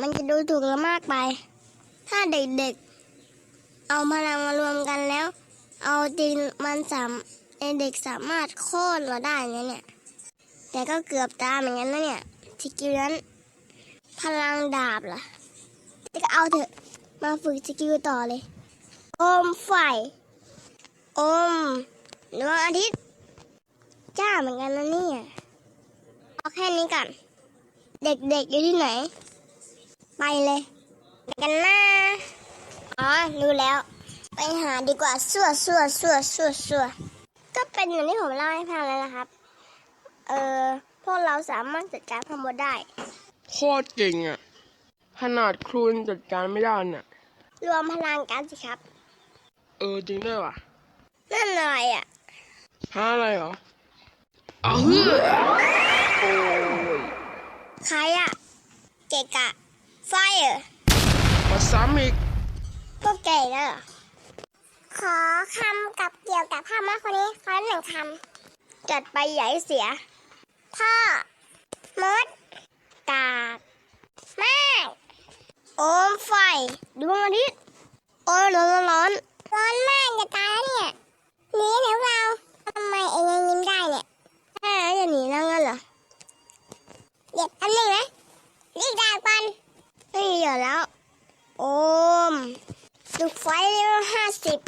มันจะดูถูกเรามากไป ถ้าเด็กๆ เอาพลังมารวมกันแล้ว เอาจริงมันสามเด็กสามารถโค่นเราได้นะเนี่ย แต่ก็เกือบตาเหมือนกันนะเนี่ยสกิลนั้น พลังดาบล่ะแต่ก็เอาเถอะ มาฝึกสกิลต่อเลยอมไฟอมดวงอาทิตย์ จ้าเหมือนกันนะเนี่ย เอาแค่นี้ก่อน เด็กๆอยู่ที่ไหน ไปเลยไปกันนะอ๋อรู้แล้ว ไปหาดีกว่าสั่วสั่วสั่วสั่วสั่วก็เป็นอย่างที่ผมเล่าให้ฟังแล้วนะครับ เออพวกเราสามารถจัดการพมดได้โคตรเก่งอะ ขนาดครูยังจัดการไม่ได้น่ะ รวมพลังกันสิครับ เออจริงด้วยว่ะนั่นอะไรอะหาอะไรเหรอเอาเฮ้ยโอ้ยใครอะ เกะกะ ไฟเออมาซ้ำอีกพวกเก่แล้วเหรอขอคำกับเกี่ยวกับภาพมาคนนี้ขอหนึ่งคำจัดไปใหญ่เสีย พ่อ มด กากแม่โอมไฟดวงอาทิตย์โอ้ยร้อนร้อนร้อนมากจะตายแล้วเนี่ยหนีเดี๋ยวเราทำไมเองยังยิ้มได้เนี่ยแม่จะหนีแล้วงั้นเหรอเดี๋ยวอันหนึ่งนะรีบดากันไม่เดี๋ยวแล้ว โอมจุดไฟเลเวลห้าสิบ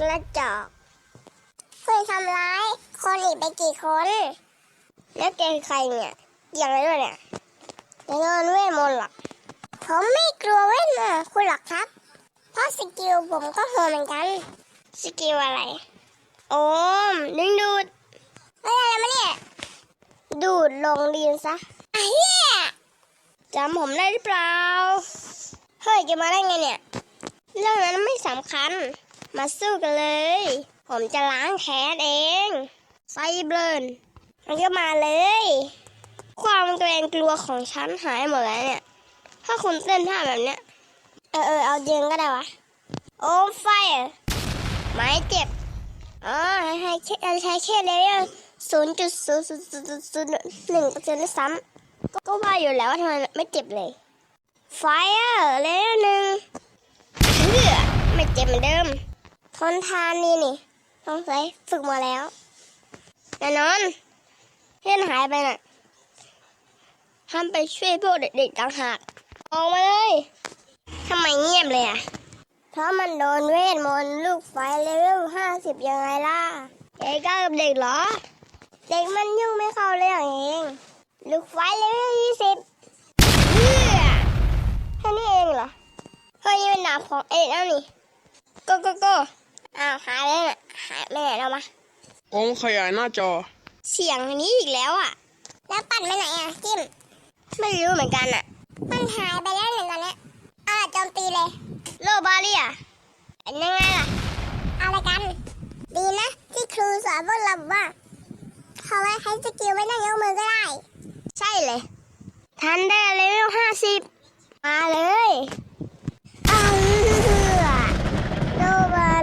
ก ระจอกเคยทำร้าย คนอีกไปกี่คน แล้วแกคือใครเนี่ยเกี่ยวอะไรด้วยเนี่ยไม่โดนเวทมนต์หรอกผมไม่กลัวเวทมนต์คุณหรอกครับ เพราะสกิลผมก็โหดเหมือนกัน สกิลอะไร โอมดึงดูดเฮ้ยอะไรมาเนี่ย ดูดลงดินซะไอ้เหี้ยจำผมได้หรือเปล่า เฮ้ยแกมาได้ไงเนี่ย เรื่องนั้นไม่สำคัญ มาสู้กันเลย ผมจะล้างแค้นเองไฟเบิร์นมันก็มาเลย ความเกรงกลัวของฉันหายหมดแล้วเนี่ย ถ้าคุณเต้นท่าแบบเนี้ย เออเออเอาจริงก็ได้วะ โอ้ไฟไม้เจ็บอ๋อให้ให้แค่ใช้แค่เลเวลศูนย์จุดศูนย์ศูนย์ศูนย์ศูนย์หนึ่งเปอร์เซ็นต์ด้วยซ้ำก็ก็ว่าอยู่แล้วว่าทำไมไม่เจ็บเลย ไฟเลเวลหนึ่งเฮ้อไม่เจ็บเหมือนเดิม ทนทานนี่นี่ต้องใส่ฝึกมาแล้วแน่นอนเพื่อนหายไปน่ะห้ามไปช่วยพวกเด็กๆต่างหากออกมาเลยทำไมเงียบเลยอะ เพราะมันโดนเวทมนต์ลูกไฟเลเวลห้าสิบยังไงล่ะเด็กกล้ากับเด็กเหรอ เด็กมันยุ่งไม่เข้าเรื่องเอง ลูกไฟเลเวลยี่สิบเพื่อแค่นี้เองเหรอเฮ้ยนี่เป็นดาบของเอ็ดแล้วนี่โกโกโก อ้าวหายไปแล้วน่ะหายไปไหนแล้วมะองค์ขยายหน้าจอ เสียงนี้อีกแล้วอะ แล้วปั่นไปไหนอะจิ้ม ไม่รู้เหมือนกันอะ มันหายไปแล้วหนึ่งตอนนี้อ่าโจมตีเลย โลบาเรียเป็นยังไงล่ะอะไรกัน ดีนะ ที่ครูสอนพวกเราว่าเขาไว้ใช้สกิลไม่ต้องยกมือก็ได้ ใช่เลย ทันได้เลเวลห้าสิบมาเลย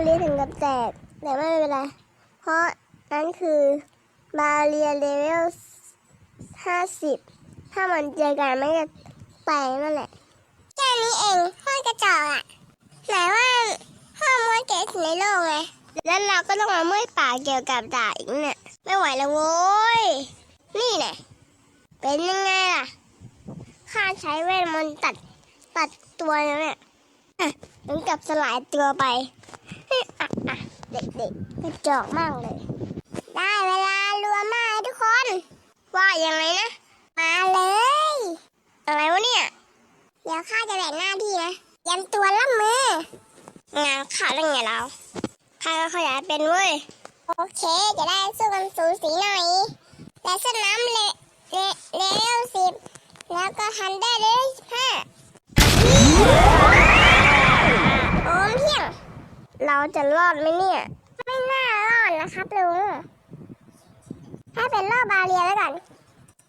เรียถึงกับแตก แต่ไม่เป็นไร เพราะนั้นคือบาเรียเลเวลห้าสิบถ้ามันเจอกันไม่จะแตกนั่นแหละ แค่นี้เองห้อยกระจอกอะไหนว่าห้ามมวยเก๋ถึงในโลกไงแล้วเราก็ต้องมาเมื่อยปากเกี่ยวกับด่าอีกเนี่ยไม่ไหวแล้วโว้ย นี่แหละเป็นยังไงล่ะข้าใช้เวทมนต์ตัดตัดตัวแล้วเนี่ยอะ ถึงกับสลายตัวไปเด็กๆกระจอกมากเลย ได้เวลารวมมาทุกคน ว่ายังไงนะ มาเลย อะไรวะเนี่ย เดี๋ยวข้าจะแบ่งหน้าที่นะเตรียมตัวรับมือ งานข้าเรื่องไงเราข้าก็ขยายเป็นเว้ย โอเค จะได้สู้กันสูสีหน่อยแต่สนามเลเลเลเวลสิบแล้วก็ฮันได้เลเวลสิบห้า เราจะรอดไหมเนี่ย ไม่น่ารอดนะครับลุงถ้เป็นรอบบาเรียแล้วกัน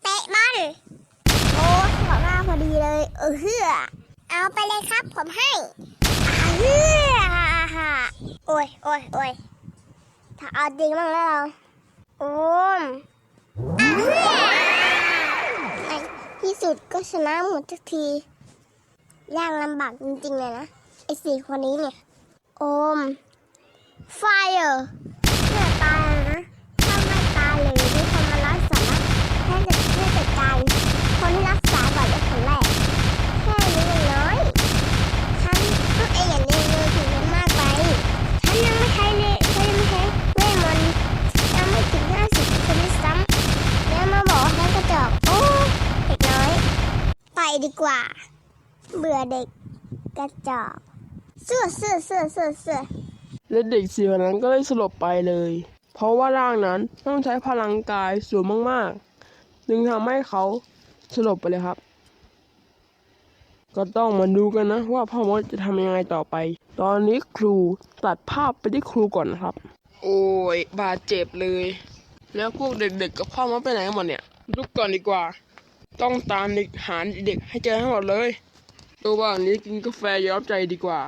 เตะบอลโอ้ขอมาพอดีเลย เออเฮือเอาไปเลยครับ ผมให้อาเฮือโอ้ยโอ้ยโอ้ยถ้าเอาจริงบ้างแล้วเราโอมอาเฮือไอ้ที่สุดก็ชนะหมดทุกที ยากลำบากจริงๆเลยนะ ไอ้สี่คนนี้เนี่ย โอม ไฟเออร์เพื่อตายแล้วนะ ถ้าไม่ตายเลยมีคนมารักษาแค่จะเพื่จัดการคนที่รักษาก่อนเป็นคนแรก แค่นี้ยังน้อยฉันพวเองอย่างเดียวเลยถึงมันมากไป ฉันยังไม่ใช้เลยฉันยังไม่ใช้เวทมนยังไม่ถึงห้าสิบคนด้วยซ้ำแล้วมาบอกว่าฉันกระจอกโอ้เด็กน้อย ไปดีกว่า เบื่อเด็กกระจอก เสื้อเสื้อเสื้อเสื้อเสื้อและเด็กสี่คนนั้นก็ได้สลบไปเลย เพราะว่าร่างนั้นต้องใช้พลังกายสูงมากๆ จึงทำให้เขาสลบไปเลยครับ ก็ต้องมาดูกันนะ ว่าพ่อมดจะทำยังไงต่อไป ตอนนี้ครูตัดภาพไปที่ครูก่อนนะครับ โอ้ยบาดเจ็บเลย แล้วพวกเด็กๆกับพ่อมดไปไหนกันหมดเนี่ยลุกก่อนดีกว่า ต้องตามเด็กหาเด็กให้เจอทั้งหมดเลยตัวว่างนี้กินกาแฟย้อมใจดีกว่า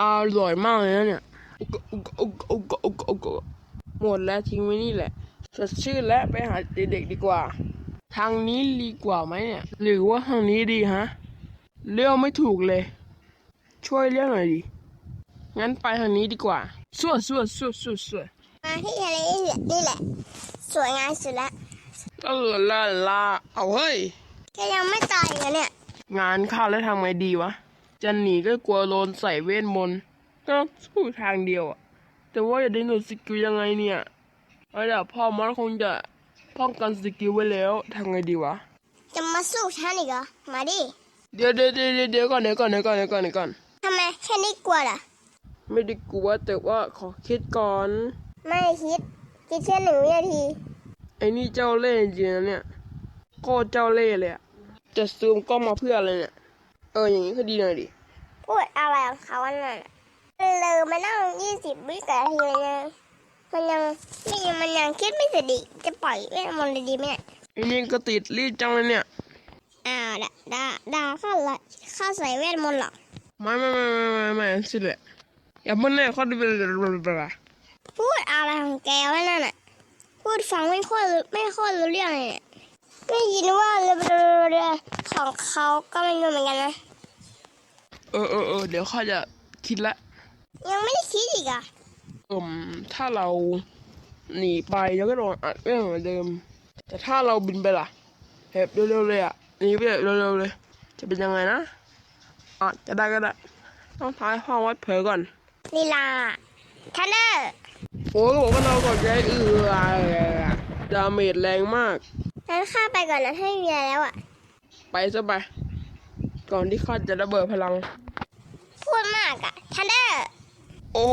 อร่อยมากเลยนะเนี่ยอุกอุกอุกอุกอุกอุกหมดแล้วทิ้งไว้นี่แหละสดชื่นและไปหาเด็กๆดีกว่า ทางนี้ดีกว่าไหมเนี่ย หรือว่าทางนี้ดีฮะเลี้ยวไม่ถูกเลย ช่วยเลี้ยวหน่อยดิงั้นไปทางนี้ดีกว่าสวดสวดสวดสวดสวดมาที่ทะเลนี่แหละนี่แหละ สวยงามสุดละลาลาลาลาเอาเฮ้ยแกยังไม่ตายอีกเหรอเนี่ย งานเข้าแล้วทำไงดีวะ จะหนีก็กลัวโดนใส่เวทมนต์ก็สู้ทางเดียวอะแต่ว่าจะได้หนุดสกิลยังไงเนี่ยเอาเดี๋ยวพ่อมดคงจะป้องกันสกิลไว้แล้วทำไงดีวะ จะมาสู้ฉันอีกเหรอ มาดิ เดี๋ยวเดี๋ยวเดี๋ยวเดี๋ยวก่อนเดี๋ยวก่อนเดี๋ยวก่อนเดี๋ยวก่อนเดี๋ยวก่อนทำไมแค่นี้กลัวเหรอไม่ได้กลัวแต่ว่าขอคิดก่อน ไม่คิดคิดแค่หนึ่งวินาทีไอ้นี่เจ้าเล่ห์จริงๆนะเนี่ยโคตรเจ้าเล่ห์เลยอะจะซูมกล้องมาเพื่ออะไรเนี่ย เอออย่างนี้ก็ดีหน่อยดิพูดอะไรของเขาอันนั้นน่ะลืมมานั่งยี่สิบวินาทีเลยนะมันยังไม่ยังมันยังคิดไม่เสร็จดิจะปล่อยเวทมนต์เลยดีไหมเนี่ยไอ้นี่ก็ติดรีดจังเลยเนี่ยอ้าวดาดาดาเข้าละเข้าใส่เวทมนต์เหรอไม่ไม่ไม่ไม่ไม่ไม่สิแหละอย่าเพิ่งแน่ข้อดีเป็นพูดอะไรของแกวะนั่นน่ะพูดฟังไม่ค่อยรู้ไม่ค่อยรู้เรื่องเลยเนี่ย ได้ยินว่าเรือของเขาก็ไม่รู้เหมือนกันนะ เออเออเออเดี๋ยวข้าจะคิดละ ยังไม่ได้คิดอีกอะเอืมถ้าเราหนีไปแล้วก็โดนอัดไม่เหมือนเดิม แต่ถ้าเราบินไปล่ะแบบเร็วๆเลยอะหนีไปแบบเร็วๆเลย จะเป็นยังไงนะอะจะได้ก็ได้ ต้องท้ายห้องวัดเผลอก่อนลีลาทันเดอร์โอ้ก็บอกว่าเราก่อนใจเอือดาเมจแรงมาก งั้นข้าไปก่อนนะถ้าไม่มีอะไรแล้วอะ ไปซะไป ก่อนที่ข้าจะระเบิดพลัง พูดมากอะทันเดอร์โอ้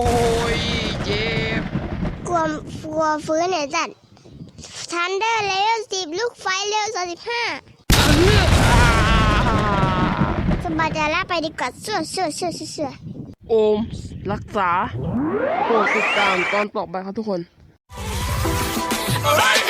ยเจ็บกลัวกลัวฟื้นเนี่ยจัดทันเดอร์เลเวลสิบลูกไฟเร็วสามสิบห้าอะเลือกอ่าสบายใจแล้วไปดีกว่าเสื้อเสื้อเสื้อเสื้อเสื้อโอม รักษาโปรดติดตามตอนต่อไปครับทุกคน Alright.